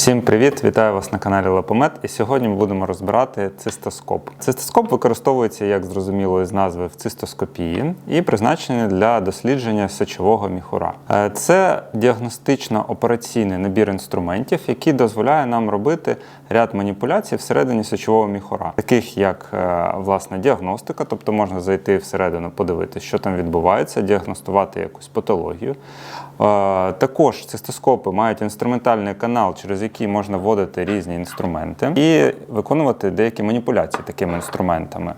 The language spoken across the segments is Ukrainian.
Всім привіт! Вітаю вас на каналі Лапомет. І сьогодні ми будемо розбирати цистоскоп. Цистоскоп використовується, як зрозуміло із назви, в цистоскопії і призначений для дослідження сечового міхура. Е, Це діагностично-операційний набір інструментів, який дозволяє нам робити ряд маніпуляцій всередині сечового міхура, таких як е, власне діагностика, тобто можна зайти всередину, подивитися, що там відбувається, діагностувати якусь патологію. Е, Також цистоскопи мають інструментальний канал, через який можна вводити різні інструменти і виконувати деякі маніпуляції такими інструментами.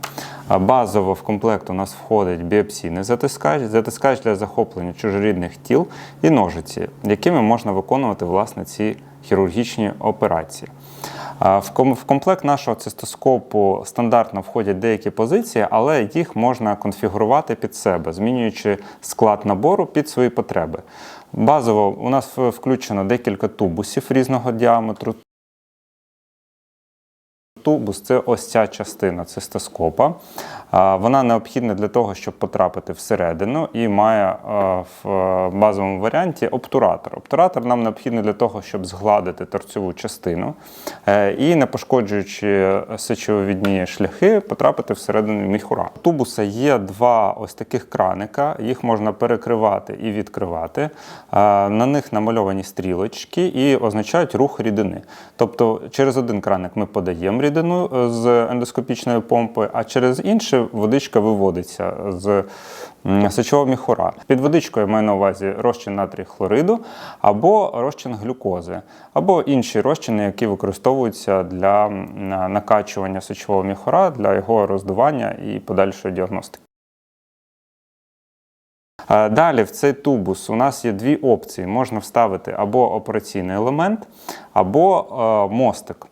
Базово в комплект у нас входить біопсійний затискач, затискач для захоплення чужорідних тіл і ножиці, якими можна виконувати власне ці хірургічні операції. В комплект нашого цистоскопу стандартно входять деякі позиції, але їх можна конфігурувати під себе, змінюючи склад набору під свої потреби. Базово у нас включено декілька тубусів різного діаметру. Тубус це ось ця частина цистоскопа. Вона необхідна для того, щоб потрапити всередину, і має в е, базовому варіанті обтуратор. Обтуратор нам необхідний для того, щоб згладити торцеву частину е, і, не пошкоджуючи сечовідні шляхи, потрапити всередину міхура. У тубуса є два ось таких краника, їх можна перекривати і відкривати. На них намальовані стрілочки і означають рух рідини. Тобто через один краник ми подаємо рідину е, з ендоскопічної помпи, а через інший водичка виводиться з сечового міхура. Під водичкою маю на увазі розчин натрію хлориду або розчин глюкози, або інші розчини, які використовуються для накачування сечового міхура, для його роздування і подальшої діагностики. Е, Далі в цей тубус у нас є дві опції: можна вставити або операційний елемент, або е, мостик.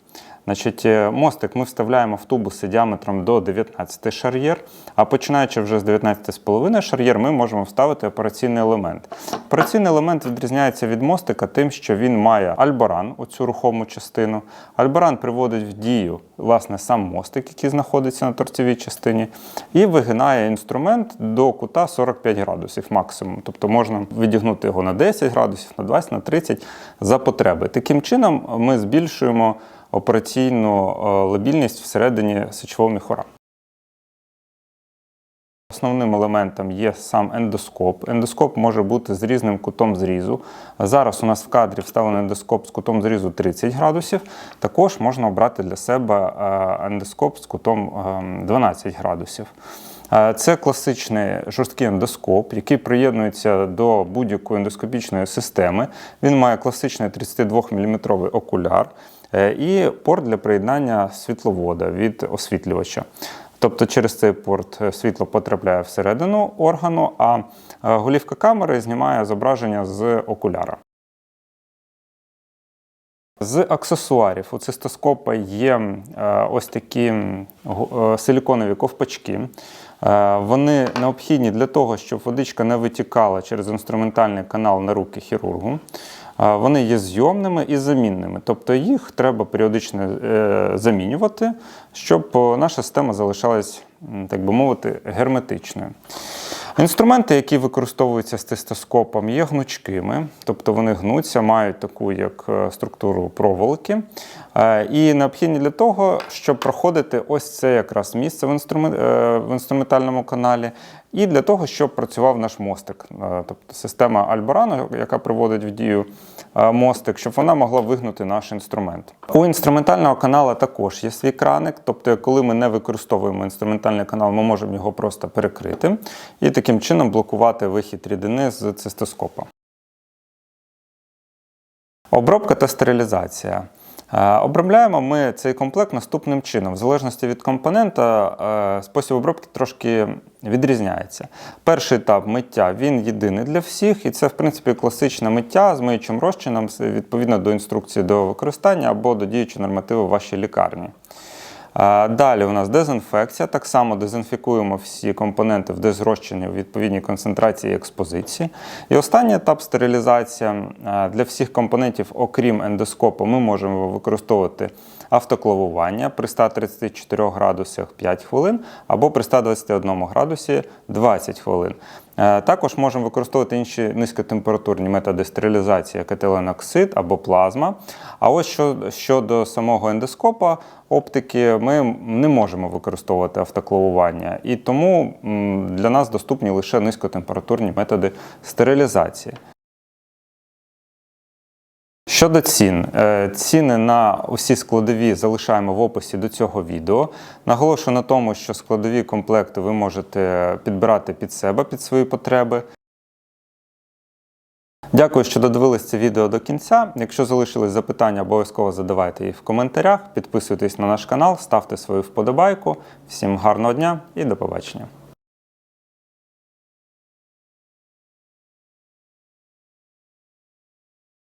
Значить, е, мостик ми вставляємо в тубуси діаметром до 19 шар'єр, а починаючи вже з 19,5 шар'єр, ми можемо вставити операційний елемент. Операційний елемент відрізняється від мостика тим, що він має альборан, оцю рухому частину. Альборан приводить в дію власне сам мостик, який знаходиться на торцевій частині, і вигинає інструмент до кута 45 градусів максимум. Тобто можна відігнути його на 10 градусів, на 20, на 30 за потреби. Таким чином ми збільшуємо операційну е, лабільність всередині сечового міхура. Основним елементом є сам ендоскоп. Ендоскоп може бути з різним кутом зрізу. Зараз у нас в кадрі вставлений ендоскоп з кутом зрізу 30 градусів. Також можна обрати для себе е, ендоскоп з кутом е, 12 градусів. Е, Це класичний жорсткий ендоскоп, який приєднується до будь-якої ендоскопічної системи. Він має класичний 32 мм окуляр і порт для приєднання світловода від освітлювача. Тобто через цей порт е, світло потрапляє всередину органу, а е, голівка камери знімає зображення з окуляра. З аксесуарів у цистоскопа є е, ось такі е, силіконові ковпачки. Е, Вони необхідні для того, щоб водичка не витікала через інструментальний канал на руки хірургу. Вони є зйомними і замінними, тобто їх треба періодично е, замінювати, щоб е, наша система залишалась, так би мовити, герметичною. Інструменти, які використовуються з тестоскопом, є гнучкими, тобто вони гнуться, мають таку як е, структуру проволоки. І необхідні для того, щоб проходити ось це якраз місце в інструментальному каналі, і для того, щоб працював наш мостик, Е, тобто система Альборану, яка приводить в дію е, мостик, щоб вона могла вигнути наш інструмент. У інструментального каналу також є свій краник, тобто, коли ми не використовуємо інструментальний канал, ми можемо його просто перекрити і таким чином блокувати вихід рідини з цистоскопа. Обробка та стерилізація. Е, Обробляємо ми цей комплект наступним чином. В залежності від компонента спосіб обробки трошки відрізняється. Перший етап миття він єдиний для всіх, і це, в принципі, класичне миття з миючим розчином відповідно до інструкції до використання або до діючого нормативу вашій лікарні. Далі у нас дезінфекція. Так само дезінфікуємо всі компоненти в дезрозчині в відповідній концентрації експозиції. І останній етап стерилізація для всіх компонентів, окрім ендоскопу, ми можемо використовувати автоклавування при 134 градусах 5 хвилин або при 121 градусі 20 хвилин. Е, Також можемо використовувати інші низькотемпературні методи стерилізації, як етиленоксид або плазма. А ось що, щодо самого ендоскопа оптики, ми не можемо використовувати автоклавування, і тому для нас доступні лише низькотемпературні методи стерилізації. Щодо цін, Е, ціни на усі складові залишаємо в описі до цього відео. Наголошую на тому, що складові комплекти ви можете підбирати під себе, під свої потреби. Дякую, що додивились це відео до кінця. Якщо залишились запитання, обов'язково задавайте їх в коментарях. Підписуйтесь на наш канал, ставте свою вподобайку. Всім гарного дня і до побачення.